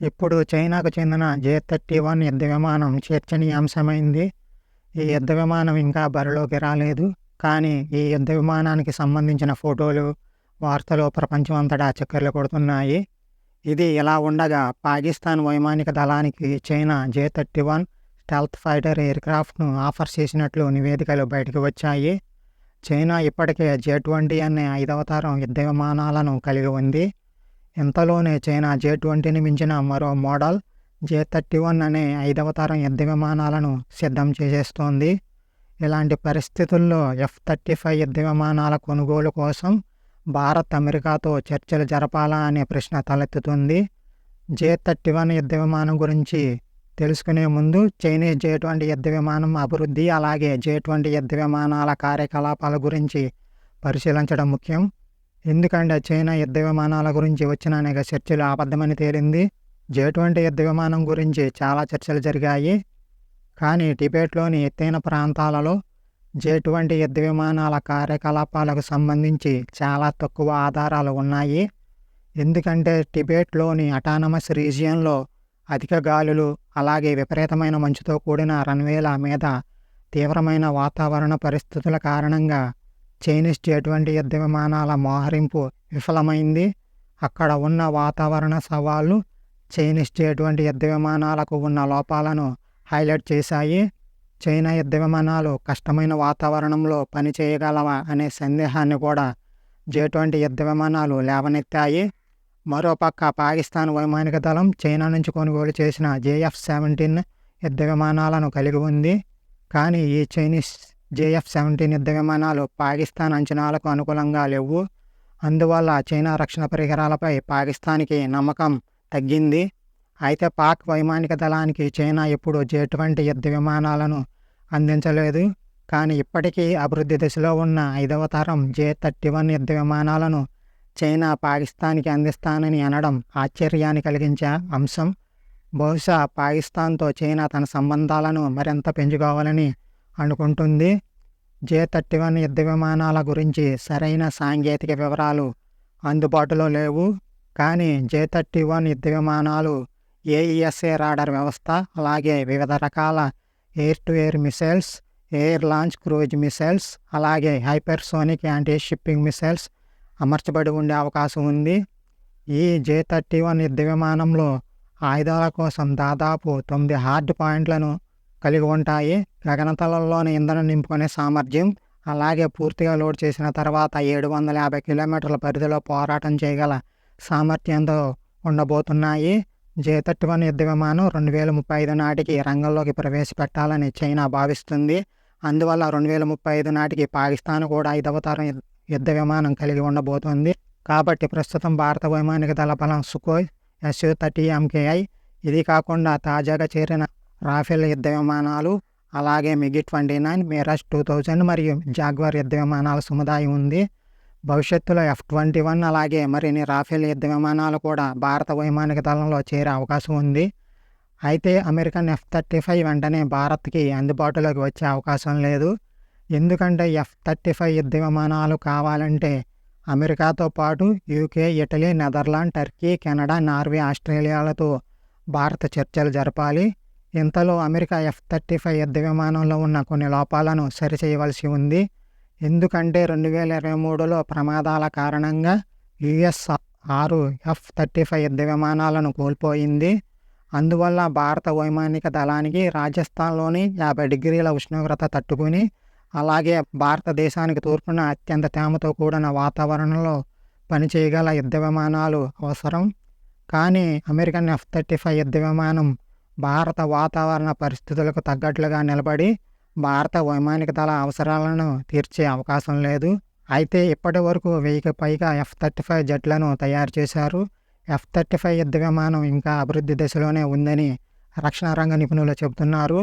ఇప్పుడు చైనాకు చెందిన జే థర్టీ వన్ యుద్ధ విమానం చర్చనీయాంశమైంది ఈ యుద్ధ విమానం ఇంకా బరిలోకి రాలేదు. కానీ ఈ యుద్ధ విమానానికి సంబంధించిన ఫోటోలు వార్తలు ప్రపంచం అంతటా చక్కర్లు కొడుతున్నాయి. ఇది ఇలా ఉండగా పాకిస్తాన్ వైమానిక దళానికి China J thirty one stealth fighter ఎయిర్క్రాఫ్ట్ను offer చేసినట్లు నివేదికలు బయటకు వచ్చాయి. చైనా ఇప్పటికే జే ట్వంటీ అనే ఐదవ తరం యుద్ధ విమానాలను కలిగి ఉంది. ఇంతలోనే చైనా జే ట్వంటీని మించిన మరో మోడల్ జే థర్టీ వన్ అనే ఐదవ తరం యుద్ధ విమానాలను సిద్ధం చేసేస్తోంది. ఇలాంటి పరిస్థితుల్లో ఎఫ్ థర్టీ ఫైవ్ యుద్ధ విమానాల కొనుగోలు కోసం భారత్ అమెరికాతో చర్చలు జరపాలా అనే ప్రశ్న తలెత్తుతుంది. జే థర్టీ వన్ యుద్ధ విమానం గురించి తెలుసుకునే ముందు చైనీస్ జే ట్వంటీ యుద్ధ విమానం అభివృద్ధి అలాగే జే ట్వంటీ యుద్ధ విమానాల కార్యకలాపాల గురించి పరిశీలించడం ముఖ్యం. ఎందుకంటే చైనా యుద్ధ విమానాల గురించి వచ్చిన అనేక చర్చలు అబద్ధమని తేలింది. జే ట్వంటీ యుద్ధ విమానం గురించి చాలా చర్చలు జరిగాయి. కానీ టిబెట్లోని ఎత్తైన ప్రాంతాలలో జే ట్వంటీ యుద్ధ విమానాల కార్యకలాపాలకు సంబంధించి చాలా తక్కువ ఆధారాలు ఉన్నాయి. ఎందుకంటే టిబెట్లోని అటానమస్ రీజియన్లో అధిక గాలులు అలాగే విపరీతమైన మంచుతో కూడిన రన్వేల మీద తీవ్రమైన వాతావరణ పరిస్థితుల కారణంగా చైనీస్ జే యుద్ధ విమానాల మోహరింపు విఫలమైంది. అక్కడ ఉన్న వాతావరణ సవాళ్ళు చైనీస్ జే యుద్ధ విమానాలకు ఉన్న లోపాలను హైలైట్ చేశాయి. చైనా యుద్ధ విమానాలు కష్టమైన వాతావరణంలో పనిచేయగలవా అనే సందేహాన్ని కూడా జే ట్వంటీ యుద్ధ విమానాలు లేవనెత్తాయి మరోపక్క పాకిస్తాన్ వైమానిక దళం చైనా నుంచి కొనుగోలు చేసిన జేఎఫ్ సెవెంటీన్ యుద్ధ విమానాలను కలిగి ఉంది. కానీ ఈ చైనీస్ జేఎఫ్ సెవెంటీన్ యుద్ధ విమానాలు పాకిస్తాన్ అంచనాలకు అనుకూలంగా లేవు. అందువల్ల చైనా రక్షణ పరికరాలపై పాకిస్తాన్కి నమ్మకం తగ్గింది. అయితే పాక్ వైమానిక దళానికి చైనా ఎప్పుడు జే ట్వంటీ యుద్ధ విమానాలను అందించలేదు. కానీ ఇప్పటికీ అభివృద్ధి దశలో ఉన్న ఐదవ తరం జే థర్టీ వన్ యుద్ధ విమానాలను చైనా పాకిస్తాన్కి అందిస్తానని అనడం ఆశ్చర్యాన్ని కలిగించే అంశం. బహుశా పాకిస్తాన్తో చైనా తన సంబంధాలను మరింత పెంచుకోవాలని అనుకుంటుంది. జే థర్టీ వన్ యుద్ధ విమానాల గురించి సరైన సాంకేతిక వివరాలు అందుబాటులో లేవు. కానీ జే థర్టీ వన్ యుద్ధ విమానాలు ఏఈఎస్ఏ రాడర్ వ్యవస్థ అలాగే వివిధ రకాల air to air missiles air launch cruise missiles అలాగే హైపర్సోనిక్ యాంటీ షిప్పింగ్ మిసైల్స్ అమర్చబడి ఉండే అవకాశం ఉంది. ఈ జే థర్టీ వన్ యుద్ధ విమానంలో ఆయుధాల కోసం దాదాపు తొమ్మిది హార్డ్ పాయింట్లను కలిగి ఉంటాయి గగనతలంలోని ఇంధనం నింపుకునే సామర్థ్యం అలాగే పూర్తిగా లోడ్ చేసిన తర్వాత ఏడు వందల యాభై కిలోమీటర్ల పరిధిలో పోరాటం చేయగల సామర్థ్యంతో ఉండబోతున్నాయి. జే థర్టీ వన్ యుద్ధ విమానం రెండు వేల ముప్పై ఐదు నాటికి రంగంలోకి ప్రవేశపెట్టాలని చైనా భావిస్తుంది. అందువల్ల రెండు వేల ముప్పై ఐదు నాటికి పాకిస్తాన్ కూడా ఐదవ తరం యుద్ధ విమానం కలిగి ఉండబోతోంది. కాబట్టి ప్రస్తుతం భారత వైమానిక దళ బలం సుకోయ్ ఎస్యూ థర్టీ ఎంకేఐ ఇది కాకుండా తాజాగా చేరిన రాఫెల్ యుద్ధ విమానాలు అలాగే MiG twenty nine Mirage two thousand మరియు జాగ్వార్ యుద్ధ విమానాల సముదాయం ఉంది. భవిష్యత్తులో ఎఫ్ ట్వంటీ వన్ అలాగే మరిన్ని రాఫెల్ యుద్ధ విమానాలు కూడా భారత వైమానిక దళంలో చేరే అవకాశం ఉంది. అయితే అమెరికన్ ఎఫ్ థర్టీ ఫైవ్ వెంటనే భారత్కి అందుబాటులోకి వచ్చే అవకాశం లేదు. ఎందుకంటే ఎఫ్ థర్టీ ఫైవ్ యుద్ధ విమానాలు కావాలంటే అమెరికాతో పాటు UK Italy Netherland Turkey Canada Norway ఆస్ట్రేలియాలతో భారత చర్చలు జరపాలి. ఇంతలో అమెరికా ఎఫ్ థర్టీ ఫైవ్ యుద్ధ విమానంలో ఉన్న కొన్ని లోపాలను సరిచేయవలసి ఉంది. ఎందుకంటే రెండు వేల ఇరవై మూడులో ప్రమాదాల కారణంగా యుఎస్ ఆరు ఎఫ్ థర్టీ ఫైవ్ యుద్ధ విమానాలను కోల్పోయింది. అందువల్ల భారత వైమానిక దళానికి రాజస్థాన్లోని యాభై డిగ్రీల ఉష్ణోగ్రత తట్టుకుని అలాగే భారతదేశానికి తూర్పున అత్యంత తేమతో కూడిన వాతావరణంలో పనిచేయగల యుద్ధ విమానాలు అవసరం. కానీ అమెరికన్ ఎఫ్ థర్టీ ఫైవ్ యుద్ధ విమానం భారత వాతావరణ పరిస్థితులకు తగ్గట్లుగా నిలబడి భారత వైమానిక దళ అవసరాలను తీర్చే అవకాశం లేదు. అయితే ఇప్పటి వరకు వెయ్యికి పైగా ఎఫ్ థర్టీ ఫైవ్ జట్లను తయారు చేశారు. ఎఫ్ థర్టీ ఫైవ్ యుద్ధ విమానం ఇంకా అభివృద్ధి దశలోనే ఉందని రక్షణ రంగ నిపుణులు చెబుతున్నారు.